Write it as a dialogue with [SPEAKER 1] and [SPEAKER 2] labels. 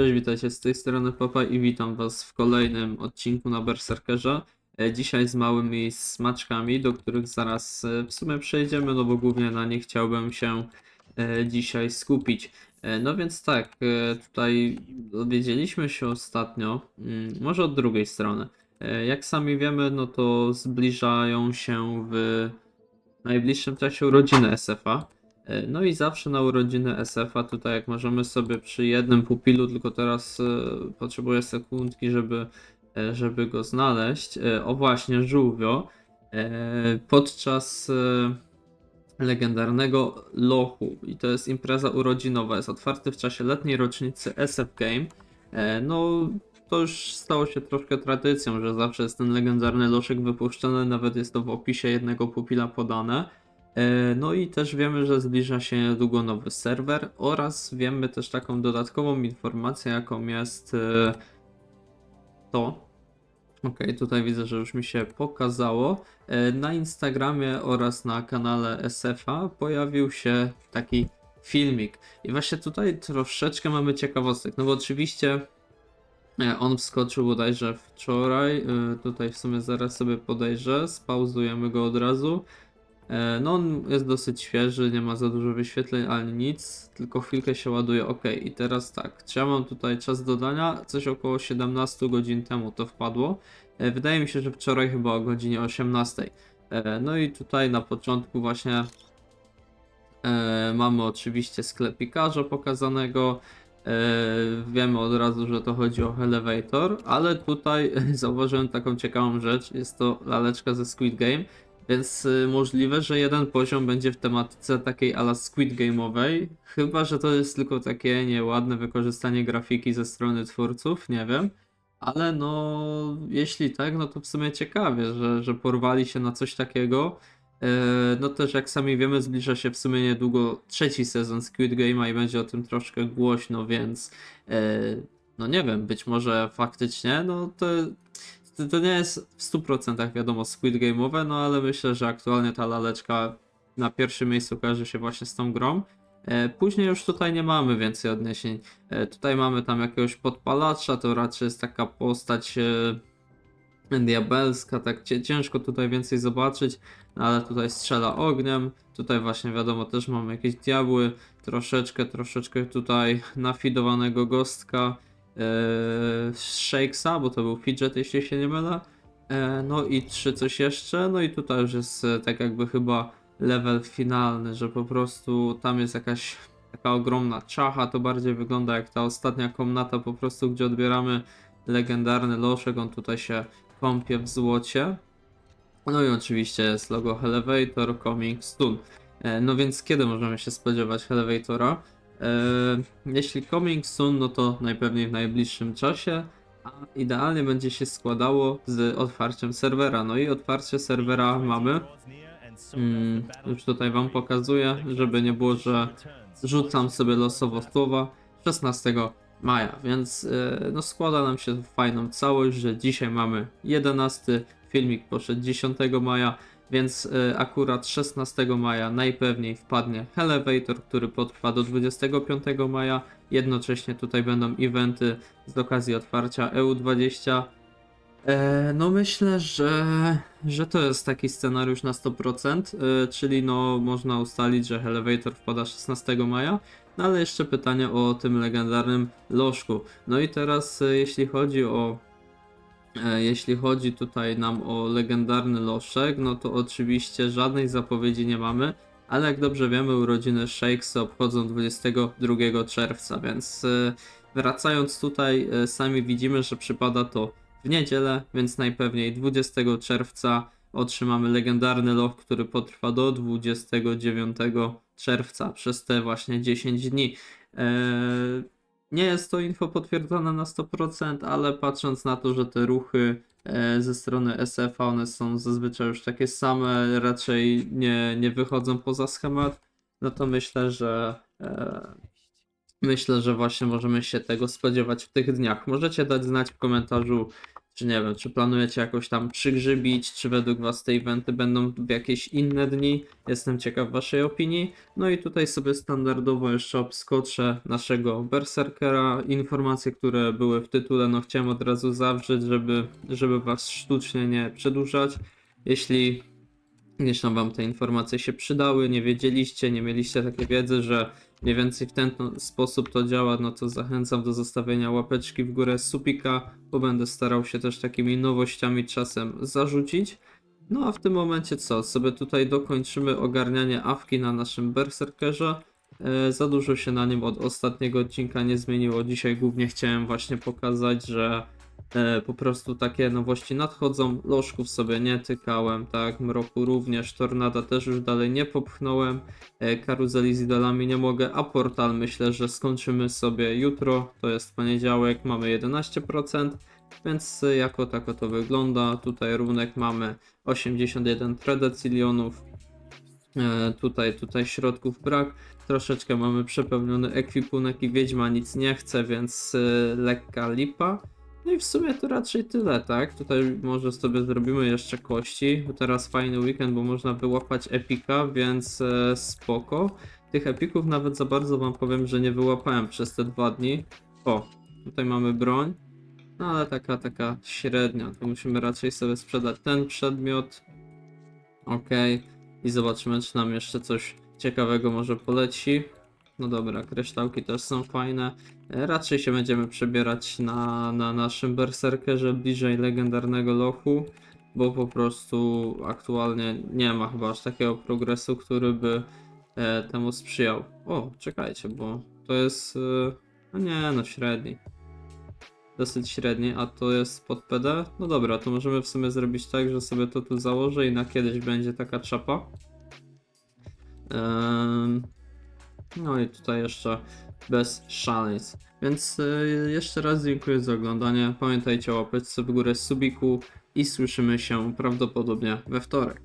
[SPEAKER 1] Cześć, witajcie z tej strony Papa i witam was w kolejnym odcinku na Berserkerze. E, Dzisiaj z małymi smaczkami, do których zaraz e, w sumie przejdziemy, no bo głównie na nie chciałbym się e, dzisiaj skupić. No więc tak, tutaj dowiedzieliśmy się ostatnio, mm, może od drugiej strony. Jak sami wiemy, no to zbliżają się w najbliższym czasie urodziny SF-a. E, No i zawsze na urodziny SF-a tutaj jak możemy sobie przy jednym pupilu, tylko teraz e, potrzebuję sekundki, żeby, e, żeby go znaleźć. O właśnie, żółwio. Podczas legendarnego lochu i to jest impreza urodzinowa, jest otwarty w czasie letniej rocznicy SF Game. No to już stało się troszkę tradycją, że zawsze jest ten legendarny loszek wypuszczony, nawet jest to w opisie jednego pupila podane. E, No i też wiemy, że zbliża się niedługo nowy serwer oraz wiemy też taką dodatkową informację, jaką jest e, to. Ok, tutaj widzę, że już mi się pokazało. E, Na Instagramie oraz na kanale SF-a pojawił się taki filmik. I właśnie tutaj troszeczkę mamy ciekawostek, no bo oczywiście on wskoczył bodajże wczoraj. Tutaj w sumie zaraz sobie podejrzę, spauzujemy go od razu. E, No on jest dosyć świeży, nie ma za dużo wyświetleń ani nic, tylko chwilkę się ładuje. Ok, i teraz tak, czy ja mam tutaj czas dodania? Coś około 17 godzin temu to wpadło. E, Wydaje mi się, że wczoraj chyba o godzinie 18. E, No i tutaj na początku właśnie mamy oczywiście sklepikarza pokazanego. Wiemy od razu, że to chodzi o Elevator, ale tutaj zauważyłem taką ciekawą rzecz. Jest to laleczka ze Squid Game. Więc y, możliwe, że jeden poziom będzie w tematyce takiej ala Squid Game'owej. Chyba, że to jest tylko takie nieładne wykorzystanie grafiki ze strony twórców, nie wiem. Ale no, jeśli tak, no to w sumie ciekawie, że, że porwali się na coś takiego. E, No też jak sami wiemy, zbliża się w sumie niedługo trzeci sezon Squid Game'a i będzie o tym troszkę głośno, więc e, no nie wiem, być może faktycznie, no to to, to nie jest w 100% wiadomo Squid Game'owe, no ale myślę, że aktualnie ta laleczka na pierwszym miejscu kojarzy się właśnie z tą grą. E, Później już tutaj nie mamy więcej odniesień. E, Tutaj mamy tam jakiegoś podpalacza, to raczej jest taka postać e, diabelska, tak ciężko tutaj więcej zobaczyć, no ale tutaj strzela ogniem. Tutaj właśnie wiadomo też mamy jakieś diabły, troszeczkę, troszeczkę tutaj nafidowanego gostka Shakesa, bo to był fidget, jeśli się nie mylę. E, no i trzy coś jeszcze, no i tutaj już jest e, tak jakby chyba level finalny, że po prostu tam jest jakaś taka ogromna czacha, to bardziej wygląda jak ta ostatnia komnata po prostu, gdzie odbieramy legendarny loszek, on tutaj się kąpie w złocie. No i oczywiście jest logo Elevator Coming Soon. E, No więc kiedy możemy się spodziewać Elevatora? E, Jeśli coming soon, no to najpewniej w najbliższym czasie, a idealnie będzie się składało z otwarciem serwera. No i otwarcie serwera mamy. Mm, już tutaj wam pokazuję, żeby nie było, że rzucam sobie losowo słowa 16 maja, więc e, no składa nam się fajną całość, że dzisiaj mamy 11, filmik poszedł 10 maja, więc e, akurat 16 maja najpewniej wpadnie Elevator, który potrwa do 25 maja. Jednocześnie tutaj będą eventy z okazji otwarcia EU20. E, no myślę, że, że to jest taki scenariusz na 100%, e, czyli no można ustalić, że Elevator wpada 16 maja. No ale jeszcze pytanie o tym legendarnym lożku. No i teraz e, jeśli chodzi o Jeśli chodzi tutaj nam o legendarny loszek, no to oczywiście żadnej zapowiedzi nie mamy, ale jak dobrze wiemy, urodziny Shakes obchodzą 22 czerwca, więc e, wracając tutaj, e, sami widzimy, że przypada to w niedzielę, więc najpewniej 20 czerwca otrzymamy legendarny loch, który potrwa do 29 czerwca przez te właśnie 10 dni. Eee, nie jest to info potwierdzone na 100%, ale patrząc na to, że te ruchy e, ze strony SF-a, one są zazwyczaj już takie same, raczej nie, nie wychodzą poza schemat, no to myślę, że e, myślę, że właśnie możemy się tego spodziewać w tych dniach. Możecie dać znać w komentarzu, czy nie wiem, czy planujecie jakoś tam przygrzybić, czy według Was te eventy będą w jakieś inne dni. Jestem ciekaw Waszej opinii. No i tutaj sobie standardowo jeszcze obskoczę naszego Berserkera. Informacje, które były w tytule, no chciałem od razu zawrzeć, żeby, żeby Was sztucznie nie przedłużać. Jeśli gdzieś tam Wam te informacje się przydały, nie wiedzieliście, nie mieliście takiej wiedzy, że mniej więcej w ten sposób to działa, no to zachęcam do zostawienia łapeczki w górę supika, bo będę starał się też takimi nowościami czasem zarzucić. No a w tym momencie co? Sobie tutaj dokończymy ogarnianie awki na naszym berserkerze. E, za dużo się na nim od ostatniego odcinka nie zmieniło. Dzisiaj głównie chciałem właśnie pokazać, że po prostu takie nowości nadchodzą. Lożków sobie nie tykałem, tak? Mroku również, Tornada też już dalej nie popchnąłem. E, karuzeli z idolami nie mogę, a portal myślę, że skończymy sobie jutro. To jest poniedziałek, mamy 11%. Więc e, jako tako to wygląda. Tutaj runek mamy 81 tredecilionów. E, tutaj, tutaj środków brak. Troszeczkę mamy przepełniony ekwipunek i Wiedźma nic nie chce, więc e, lekka lipa. No i w sumie to raczej tyle, tak? Tutaj może sobie zrobimy jeszcze kości, teraz fajny weekend, bo można wyłapać epika, więc e, spoko. Tych epików nawet za bardzo wam powiem, że nie wyłapałem przez te dwa dni. O, tutaj mamy broń, no ale taka, taka średnia, to musimy raczej sobie sprzedać ten przedmiot. Okej, i zobaczymy, czy nam jeszcze coś ciekawego może poleci. No dobra, kryształki też są fajne. E, Raczej się będziemy przebierać na, na naszym berserkerze bliżej legendarnego lochu, bo po prostu aktualnie nie ma chyba aż takiego progresu, który by e, temu sprzyjał. O, czekajcie, bo to jest. E, no nie, no średni. Dosyć średni, a to jest pod PD. No dobra, to możemy w sumie zrobić tak, że sobie to tu założę i na kiedyś będzie taka czapa. Em, no i tutaj jeszcze bez szaleństw. Więc y, jeszcze raz dziękuję za oglądanie. Pamiętajcie o łapeczce w górę subiku i słyszymy się prawdopodobnie we wtorek.